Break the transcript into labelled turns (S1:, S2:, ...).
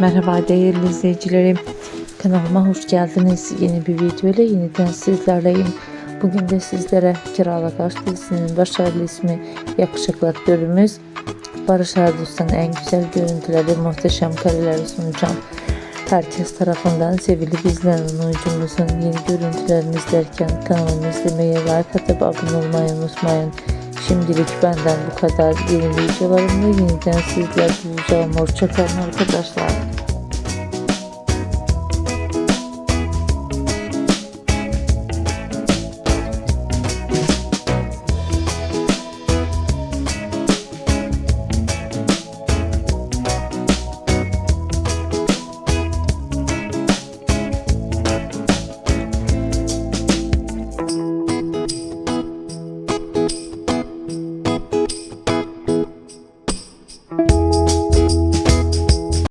S1: Merhaba değerli izleyicilerim. Kanalıma hoş geldiniz. Yeni bir video ile yeniden sizlerleyim. Bugün de sizlere Kiralık Aşk dizisinin başarılı ismi Yakışıklı aktörümüz Barış Ardus'tan en güzel görüntüleri, muhteşem kareleri sunacağım. Herkes tarafından sevilip izlenen oyuncumuzun yeni görüntülerini izlerken kanalımı izlemeyi, like atıp abone olmayı unutmayın. Şimdilik benden bu kadar. Yeni videolarımda yeniden sizler bulacağım. Hoşçakalın arkadaşlar.